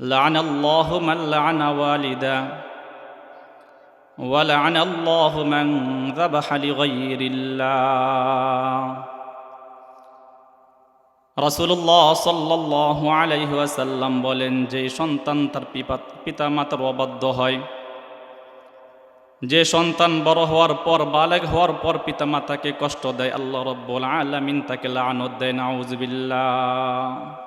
لعن الله من لعن والدا ولعن الله من ذبح لغير الله রাসূলুল্লাহ সাল্লাল্লাহু আলাইহি ওয়াসাল্লাম বলেন যে সন্তান তার পিতা মাতার অবাধ্য হয় যে সন্তান বড় হওয়ার পর বালেগ হওয়ার পর পিতা মাতাকে কষ্ট দেয় আল্লাহ রব্বুল আলামিন তাকে লানত দেয় নাউজবিল্লাহ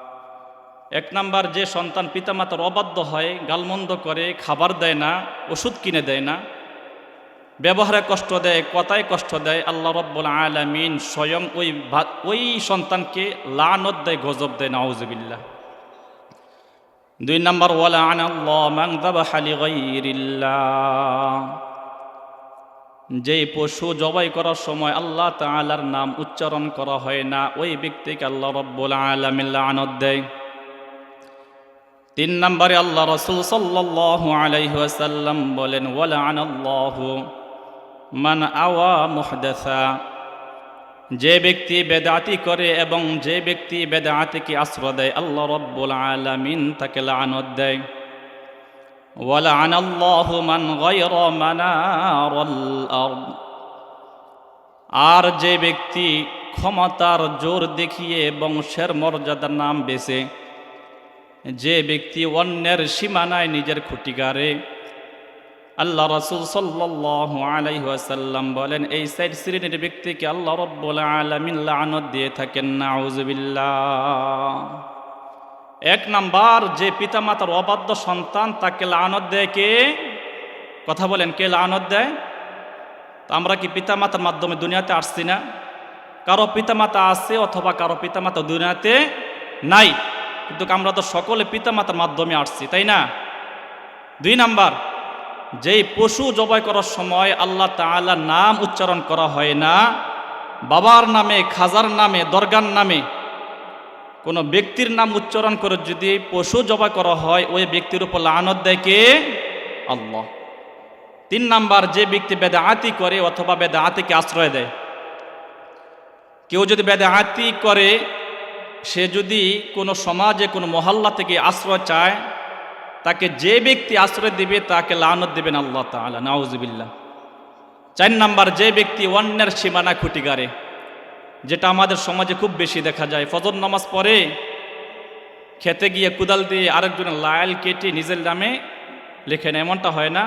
এক নাম্বার যে সন্তান পিতামাতার অবাধ্য হয়, গালমন্দ করে, খাবার দেয় না, ওষুধ কিনে দেয় না, ব্যবহারে কষ্ট দেয়, কথায় কষ্ট দেয়, আল্লাহ রব্বুল আলমিন স্বয়ং ওই ওই সন্তানকে লানত দেয়, গজব দেয় নাউজবিল্লা দুই নম্বর, ওয়ালা যে পশু জবাই করার সময় আল্লাহ তালার নাম উচ্চারণ করা হয় না, ওই ব্যক্তিকে আল্লাহ রব্বুল আলমিল্লা আনত দেয়। তিন নম্বরে আল্লাহ রসুল সাল্লাল্লাহু আলাইহি ওয়াসাল্লাম বলেন আনাল্লাহু মান আওয়া মুহদাসা যে ব্যক্তি বেদাতি করে এবং যে ব্যক্তি বেদাতিকে আশ্রয় দেয়, আল্লাহ রব্বুল আলামিন তাকে লানত দেয়। মানারাল আরদ আর যে ব্যক্তি ক্ষমতার জোর দেখিয়ে বংশের মর্যাদার নাম বেছে যে ব্যক্তি অন্যের সীমানায় নিজের খুঁটি গাড়ে আল্লাহ রসুল ওয়াসাল্লাম বলেন, এই সাইড শ্রেণির ব্যক্তিকে আল্লাহ রব্বুল আলামিন লানত দিয়ে থাকেন, নাউজুবিল্লাহ। এক নাম্বার, যে পিতামাতার অবাধ্য সন্তান তাকে লানত দেয় কে? কথা বলেন, কে লানত দেয়? তো আমরা কি পিতামাতার মাধ্যমে দুনিয়াতে আসছি না? কারও পিতামাতা আছে অথবা কারও পিতামাতা দুনিয়াতে নাই। কিন্তু আমরা তো সকলে পিতামাতার মাধ্যমে আসছি, তাই না? দুই নাম্বার, যেই পশু জবাই করার সময় আল্লাহ তাআলার নাম উচ্চারণ করা হয় না, বাবার নামে, খাজার নামে, দরগার নামে, কোনো ব্যক্তির নাম উচ্চারণ করে যদি পশু জবাই করা হয়, ওই ব্যক্তির উপর লানত দেয় কে? আল্লাহ। তিন নাম্বার, যে ব্যক্তি বেদা আতি করে অথবা বেদা আতিকে আশ্রয় দেয়, কেউ যদি বেদা আতি করে সে যদি কোনো সমাজে কোনো মহল্লা থেকে আশ্রয় চায়, তাকে যে ব্যক্তি আশ্রয় দেবে তাকে লানত দেবেন আল্লাহ তালা নাউজবিল্লা চার নাম্বার, যে ব্যক্তি অন্যের সীমানা খুঁটি গাড়ে যেটা আমাদের সমাজে খুব বেশি দেখা যায়। ফজর নামাজ পড়ে খেতে গিয়ে কুদাল দিয়ে আরেকজনের লায়াল কেটে নিজের নামে লেখেন, এমনটা হয় না।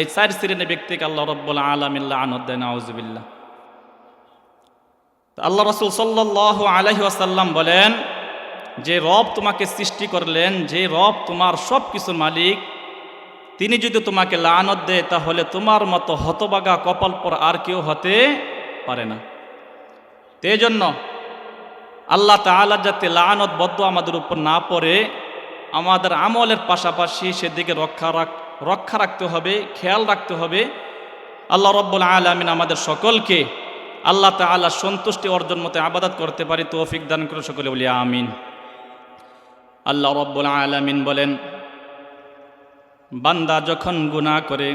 এই চার শ্রেণির ব্যক্তিকে আল্লাহ রব্বুল আলমিল্লা আনত দেয় নাউজবিল্লা আল্লাহ রসুল সাল্লাহ আলহি আসাল্লাম বলেন, যে রব তোমাকে সৃষ্টি করলেন, যে রব তোমার সব কিছুর মালিক, তিনি যদি তোমাকে লানত দেয়, তাহলে তোমার মতো হতবাগা কপাল পর আর কেউ হতে পারে না। এই জন্য আল্লাহ তালা যাতে লানত বদ্ধ আমাদের উপর না পড়ে, আমাদের আমলের পাশাপাশি সেদিকে রক্ষা রাখ, রক্ষা রাখতে হবে, খেয়াল রাখতে হবে। আল্লাহ রব্বুল আলমিন আমাদের সকলকে আল্লাহ তালা সন্তুষ্টি অর্জন মতে আবাদত করতে পারি, তৌফিক দান করে সকলে, বলি আমিন। আল্লাহ রব্বুল আলমিন বলেন, বান্দা যখন গুণা করে,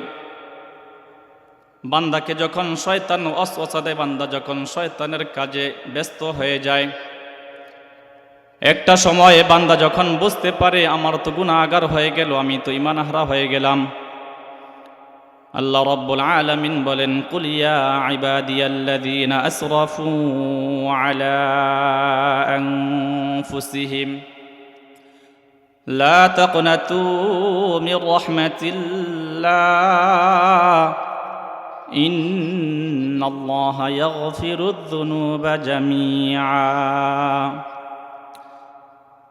বান্দাকে যখন শয়তান অস্বসা দেয়, বান্দা যখন শয়তানের কাজে ব্যস্ত হয়ে যায়, একটা সময়ে বান্দা যখন বুঝতে পারে, আমার তো গুণাগার হয়ে গেল, আমি তো ইমানহারা হয়ে গেলাম আল্লাহ রব্বুল আলমিন বলেন কুলিয়া ইবাদিয়াল্লাযীনা আসরাফু আলা আনফুসিহিম لا تقنطوا من رحمة الله إن الله يغفر الذنوب جميعا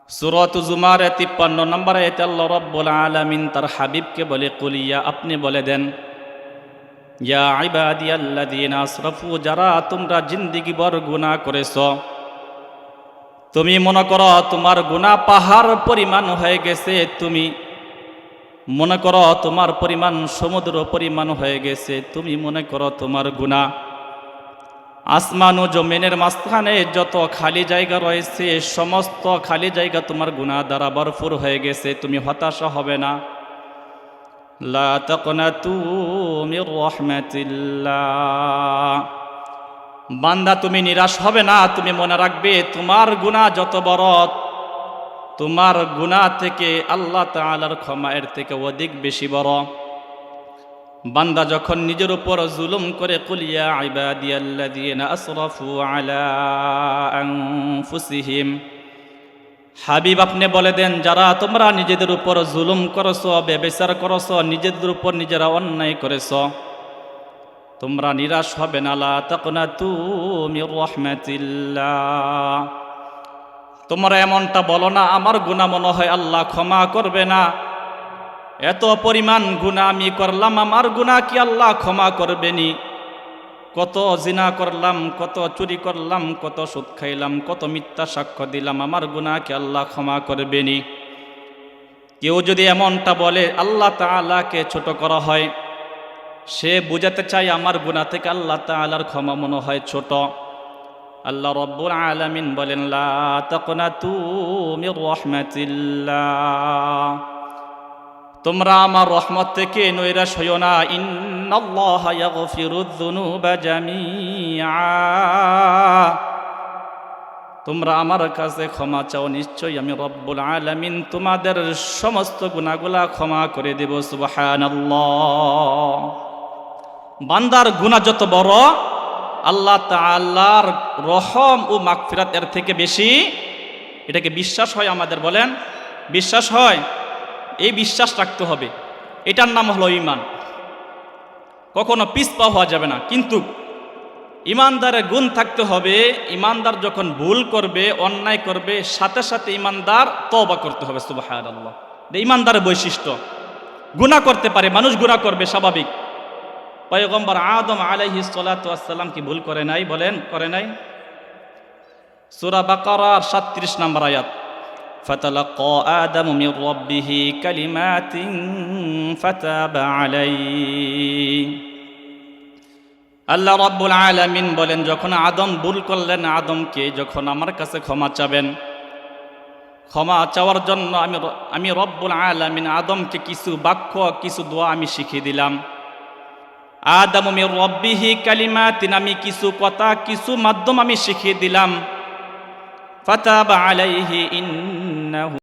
সুরত জুমারে তিপ্পান্ন নম্বর এতে আল্লাহ রব্বুল আলমিন তার হাবিবকে বলে কুলিয়া আপনি বলে দেন ইয়া ইবাদি আল্লাদিন যারা তোমরা জিন্দিগি বর গুণা করেছ, তুমি মনে করো তোমার গুণা পাহাড় পরিমাণ হয়ে গেছে, তুমি মনে করো তোমার পরিমাণ সমুদ্র পরিমাণ হয়ে গেছে, তুমি মনে করো তোমার গুণা আসমান ও জমিনের মাঝখানে যত খালি জায়গা রয়েছে, সমস্ত খালি জায়গা তোমার গুণা দ্বারা ভরপুর হয়ে গেছে, তুমি হতাশা হবে না। লা তাকনাতু মির রাহমাতিল্লাহ। বান্দা, তুমি নিরাশ হবে না, তুমি মনে রাখবে তোমার গুণা যত বড়, তোমার গুনাহ থেকে আল্লাহ তাআলার ক্ষমা এর থেকে অধিক বেশি বড়। বান্দা, যখন নিজের উপর জুলুম করে কুলিয়া ইবাদিয়াল্লাযীনা আসরাফু আলা আনফুসিহিম হাবিব আপনি বলে দেন, যারা তোমরা নিজেদের উপর জুলুম করছ বেবেচার করছ, নিজেদের উপর নিজেরা অন্যায় করেছ, তোমরা নিরাশ হবে না। লা তাকনা তুমি তোমরা এমনটা বলো না, আমার গুণা মনে হয় আল্লাহ ক্ষমা করবে না। এত পরিমাণ গুণা আমি করলাম, আমার গুণা কি আল্লাহ ক্ষমা করবেনি? কত জিনা করলাম, কত চুরি করলাম, কত সুদ খাইলাম, কত মিথ্যা সাক্ষ্য দিলাম, আমার গুণাকে আল্লাহ ক্ষমা করবেনি কেউ যদি এমনটা বলে, আল্লাহ তাআলাকে ছোট করা হয় সে বুঝাতে চায় আমার গুণা থেকে আল্লাহ তাআলার ক্ষমা মনে হয় ছোট। আল্লাহ রব্বুল আলামিন বলেন, লা মির রাহমাতিল্লাহ। তোমরা আমার রহমত থেকে নৈরাশ হইও না। তোমরা আমার কাছে ক্ষমা চাও, নিশ্চয়ই আমি রব্বুল আলামিন তোমাদের সমস্ত গুনাহগুলা ক্ষমা করে দেব, সুবহানাল্লাহ। বান্দার গুনাহ যত বড়, আল্লাহ তাআলার রহম ও মাগফিরাত এর থেকে বেশি। এটাকে বিশ্বাস হয় আমাদের, বলেন? বিশ্বাস হয়? এই বিশ্বাস রাখতে হবে। এটার নাম হলো ইমান কখনো পিছপা হওয়া যাবে না। কিন্তু ইমানদারের গুণ থাকতে হবে ইমানদার যখন ভুল করবে, অন্যায় করবে, সাথে সাথে ইমানদার তবা করতে হবে সুবাহ আল্লাহ ইমানদারের বৈশিষ্ট্য। গুণা করতে পারে, মানুষ গুণা করবে, স্বাভাবিক। পয়গম্বর আদম আলাইহি সালাম কি ভুল করে নাই? বলেন, করে নাই? সুরা বাকারার সাতত্রিশ নম্বর আয়াত। فتلقى آدم من ربه كلمات فتاب عليه আল্লাহ রব্বুল আলামিন বলেন যখন আদম ভুল করলেন আদমকে যখন আমার কাছে ক্ষমা চাবেন ক্ষমা চাওয়ার জন্য আমি আমি রব্বুল আলামিন আদমকে কিছু বাক্য কিছু দোয়া আমি শিখিয়ে দিলাম আদম আমি রব্বিহি কালিমাতিন আমি কিছু কথা কিছু মাধ্যম আমি শিখিয়ে দিলাম ফাতাবা আলাইহি ইন্নাহু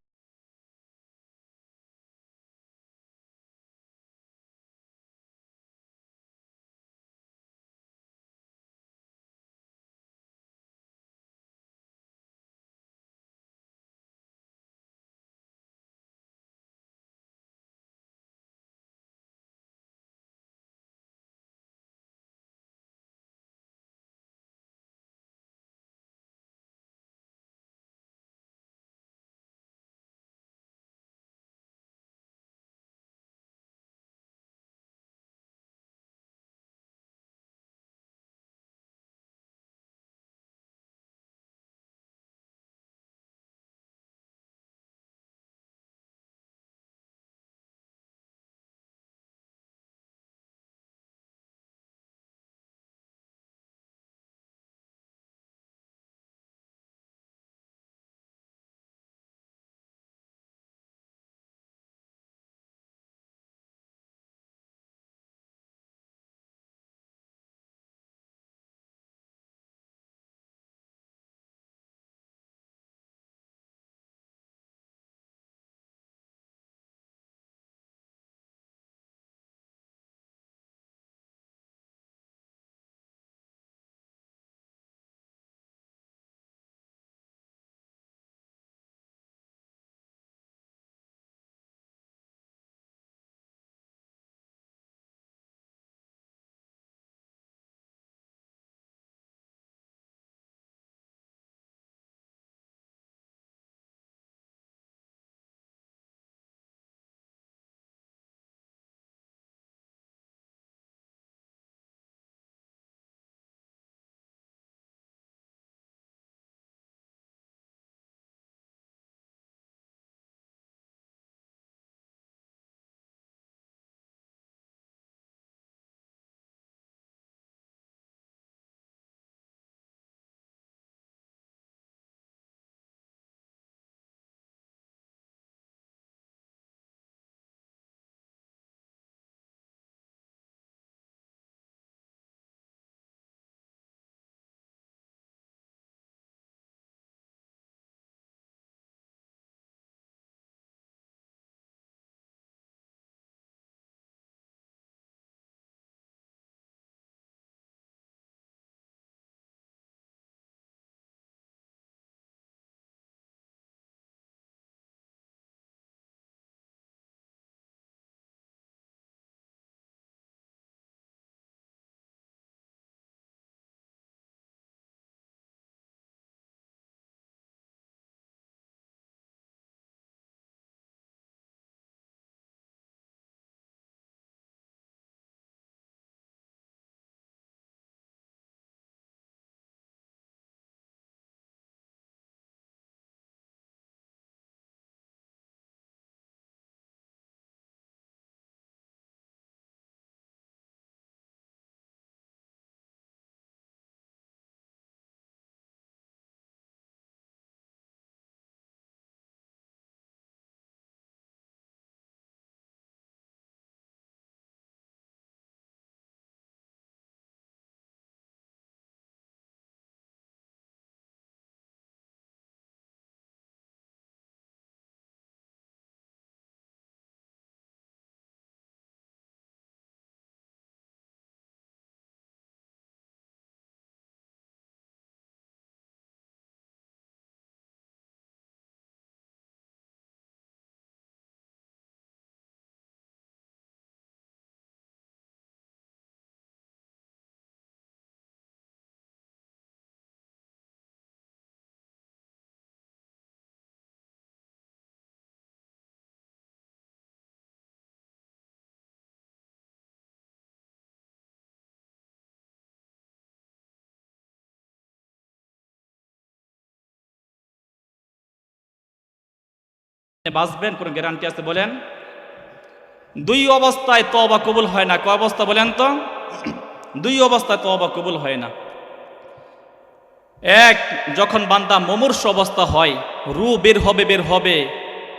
বাঁচবেন, কোনো গ্যারান্টি আছে বলেন? দুই অবস্থায় তবা কবুল হয় না, কয় অবস্থা বলেন তো? দুই অবস্থায় তবা কবুল হয় না। এক, যখন বান্দা মমূর্ষ অবস্থা হয়, রু বের হবে বের হবে,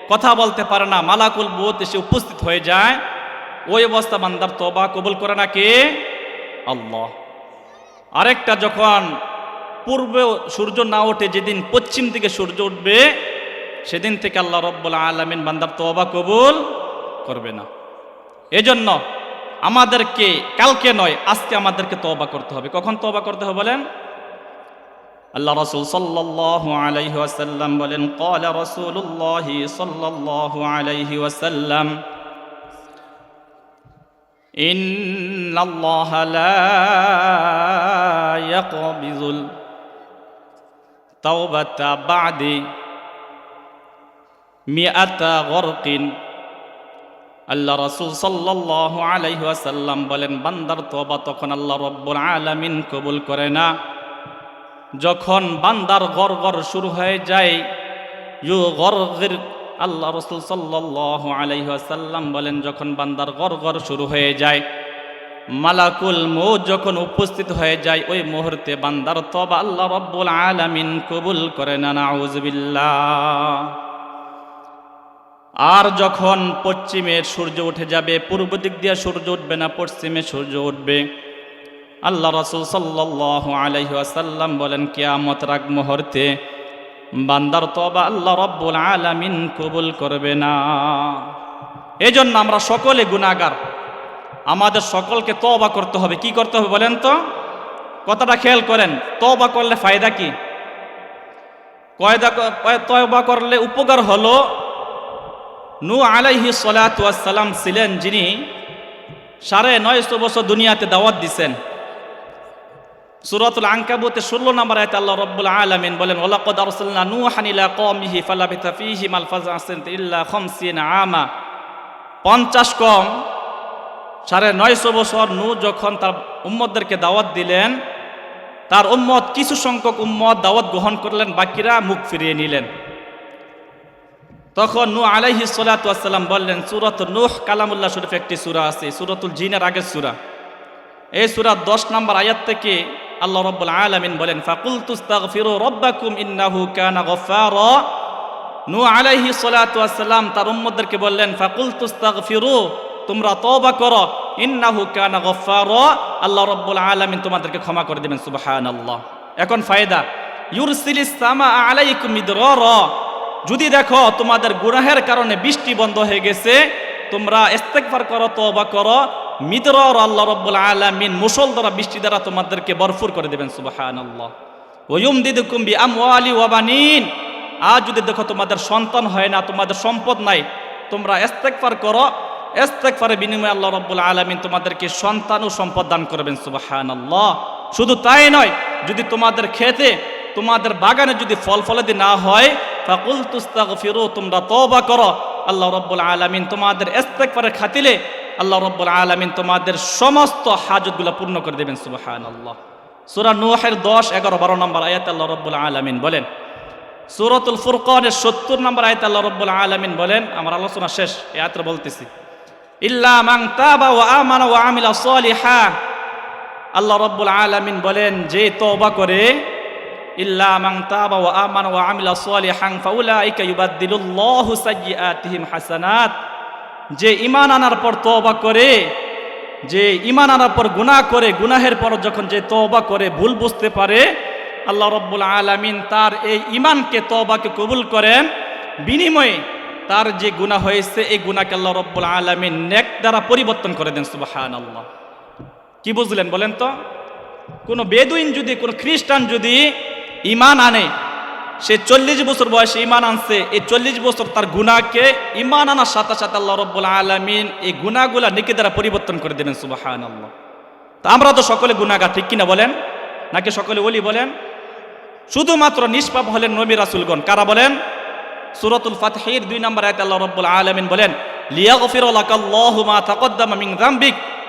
কথা বলতে পারে না, মালাকুল বোধ এসে উপস্থিত হয়ে যায়, ওই অবস্থা বান্দার তবা কবুল করে না কে? আল্লাহ। আরেকটা, যখন পূর্বে সূর্য না ওঠে, যেদিন পশ্চিম দিকে সূর্য উঠবে সেদিন থেকে আল্লাহ রব্বুল আলমিন বান্দার তবা কবুল করবে না এজন্য আমাদেরকে কালকে নয় আজকে আমাদেরকে তবা করতে হবে কখন তবা করতে হবে বলেন আল্লাহ রসুল সাল্লাল্লাহু আলাইহি ওয়াসাল্লাম বলেন قال رسول الله صلى الله عليه وسلم إن الله لا يقبض التوبة بعد মিয়াতা গরকিন। আল্লাহ রসুল সাল্লাহ আলাইহাসাল্লাম বলেন, বান্দার তোবা তখন আল্লাহ রব্বুল আলামিন কবুল করে না। যখন বান্দার গর গর শুরু হয়ে যায়, ইউ গরগের, আল্লাহ রসুল সাল্লাহ আলাইহাসাল্লাম বলেন, যখন বান্দার গর গর শুরু হয়ে যায়, মালাকুল মো যখন উপস্থিত হয়ে যায়, ওই মুহূর্তে বান্দার তবা আল্লাহ রব্বুল আলামিন কবুল করে না। না আর যখন পশ্চিমের সূর্য উঠে যাবে, পূর্ব দিক দিয়ে সূর্য উঠবে না, পশ্চিমে সূর্য উঠবে। আল্লাহ রসুল সাল্লাহ আলহি আসাল্লাম বলেন, কেয়ামত রাগ মুহূর্তে বান্দার তবা আল্লাহ রব্বুল আলামিন কবুল করবে না। এই জন্য আমরা সকলে গুণাগার আমাদের সকলকে তবা করতে হবে। কি করতে হবে বলেন তো? কথাটা খেয়াল করেন। তবা করলে ফায়দা কি? কয়দা তবা করলে উপকার হলো নু আলাইহি সালাম ছিলেন যিনি সাড়ে নয়শো বছর দুনিয়াতে দাওয়াত দিছেন। সুরাতুল আঙ্কাবুতে ষোলো নম্বর আয়তে আল্লাহ রব্বুল আলামিন বলেন ওলাকদ আরসালনা নূহান ইলা কওমিহি ফালাবিথা ফীহিম আলফাজাসিন ইল্লা খামসিনা আমা 50 কম, সাড়ে নয়শো বছর নু যখন তার উম্মদদেরকে দাওয়াত দিলেন, তার উম্মত কিছু সংখ্যক উম্মত দাওয়াত গ্রহণ করলেন, বাকিরা মুখ ফিরিয়ে নিলেন। তখন নু আলাইহি সালাম বললেন সুরত নুহ কালামুল্লাহ শরীফ একটি সুরা আছে, সুরতুল জিনের আগের সুরা। এই সুরা দশ নম্বর আয়াত থেকে আল্লাহ রব্বুল আলামিন বলেন ফাকুল তুস্তাগফিরু রব্বাকুম ইন্নাহু কানা নূহ আলাইহি সালাতু ওয়াসসালাম তার উম্মতদেরকে বললেন ফাকুল তুস্তাক ফিরু তোমরা তওবা করো, ইন্নাহু কানা গফফারা। আল্লাহ রব্বুল আলামিন তোমাদেরকে ক্ষমা করে দিবেন, সুবহানাল্লাহ। এখন ফায়দা, ইউরসিলিস আলাইকুম মিদরারা। যদি দেখো তোমাদের গুনাহের কারণে বৃষ্টি বন্ধ হয়ে গেছে, তোমরা ইস্তেগফার করো, তওবা করো মিত্র আল্লাহ রব্বুল আলামিন মুসল দ্বারা বৃষ্টি দ্বারা তোমাদেরকে বরফুর করে দেবেন সুবাহান আল্লাহ ওয়ুম দিদি কুম্বি আমওয়ালি ওয়াবানিন আজ যদি দেখো তোমাদের সন্তান হয় না, তোমাদের সম্পদ নাই, তোমরা ইস্তেগফার করো, ইস্তেগফারের বিনিময়ে আল্লাহ রব্বুল আলামিন তোমাদেরকে সন্তান ও সম্পদ দান করবেন সুবাহান আল্লাহ শুধু তাই নয়, যদি তোমাদের খেতে তোমাদের বাগানে যদি ফল ফলাদি না হয় ফাকুল তুস্তাগফিরু তোমরা তওবা করো। আল্লাহ রব্বুল আলামিন তোমাদের ইস্তেগফারের খাতিলে আল্লাহ রব্বুল আলমিন তোমাদের সমস্ত হাজতগুলো পূর্ণ করে দেবেন সুবাহান আল্লাহ সুরা নুহের দশ, এগারো, বারো নম্বর আয়াত আল্লাহ রব্বুল আলমিন বলেন। সুরতুল ফুরকনের সত্তর নম্বর আয়াত আল্লাহ রব্বুল আলমিন বলেন, আমার আলোচনা শেষ, এ আয়াতটা বলতেছি। ইল্লা মাং তাবা ও আমানা ও আমিলা সলিহা। আল্লাহ রব্বুল আলমিন বলেন, যে তওবা করে ইল্লা মাং তাবা ও আমানা ও আমিলা সলিহাং ফাউলাইকা ইউবাদদিলুল্লাহু সাইয়্যাতিহিম হাসানাত। যে ইমান আনার পর তওবা করে, যে ইমান আনার পর গুনাহ করে, গুনাহের পর যখন যে তওবা করে, ভুল বুঝতে পারে, আল্লাহ রব্বুল আলামিন তার এই ইমানকে তওবাকে কবুল করেন। বিনিময়ে তার যে গুনাহ হয়েছে, এই গুনাহকে আল্লাহ রব্বুল আলামিন নেক দ্বারা পরিবর্তন করে দেন সুবাহান কি বুঝলেন বলেন তো? কোনো বেদুইন যদি, কোনো খ্রিস্টান যদি ইমান আনে। সে চল্লিশ বছর বয়সে ইমান আনছে। এই চল্লিশ বছর তার গুণাকে ইমান আনার সাথে সাথে আল্লাহ রব্বুল আলমিন এই গুণাগুলা নিকে দ্বারা পরিবর্তন করে দেবেন সুবাহান আল্লাহ তা আমরা তো সকলে গুণাগার ঠিক কিনা বলেন? নাকি সকলে ওলি বলেন? শুধুমাত্র নিষ্পাপ হলেন নবী রাসুলগণ। কারা বলেন? সুরতুল ফাতহির দুই নম্বর আয়তে আল্লাহ রব্বুল আলমিন বলেন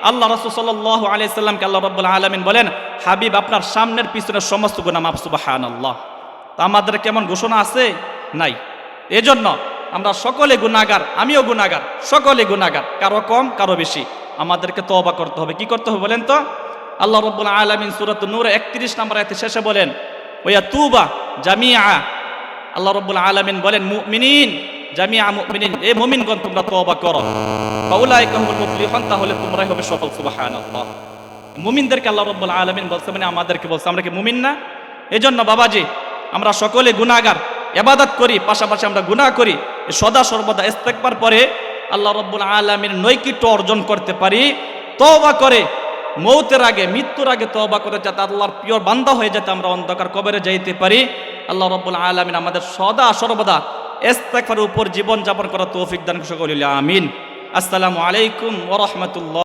আল্লাহ রসুল সাল্লাহ আলাইসাল্লামকে আল্লাহ রব্বুল আলমিন বলেন, হাবিব, আপনার সামনের পিছনের সমস্ত গুণা মাফ সুবাহান আল্লাহ তা আমাদের কেমন ঘোষণা আছে? নাই। এজন্য আমরা সকলে গুণাগার আমিও গুণাগার সকলে গুণাগার কারও কম, কারও বেশি। আমাদেরকে তওবা করতে হবে। কি করতে হবে বলেন তো? আল্লাহ রব্বুল আলমিন সুরত নূর একত্রিশ নম্বর আয়তে শেষে বলেন, ওয়া তুবা জামিয়া আল্লাহ রব্বুল আলমিন বলেন, মুমিনিন জামিয়া মুমিনিন, এ মুমিনগণ তোমরা তওবা করো। ফাউলাই কাহুল মুফলিহুন, তাহলে তোমরাই হবে সফল, সুবহানাল্লাহ। মুমিনদেরকে আল্লাহ রব্বুল আলমিন বলছে মানে আমাদেরকে বলছে, আমরা কি মুমিন না? এজন্য বাবাজি, আমরা সকলে গুনাহগার এবাদত করি, পাশাপাশি আমরা গুনাহ করি। সদা সর্বদা ইস্তেকবার পরে আল্লাহ রব্বুল আলমীর নৈকিট্য অর্জন করতে পারি। তওবা করে, মৌতের আগে, মৃত্যুর আগে তওবা করে, যাতে আল্লাহর প্রিয় বান্দা হয়ে যাতে আমরা অন্ধকার কবরে যাইতে পারি। আল্লাহ রব্বুল আলমিন আমাদের সদা সর্বদা ইস্তেকবারের উপর জীবন যাপন করা তৌফিক দান সকল আমিন। আসসালামু আলাইকুম ওরহমতুল্লাহ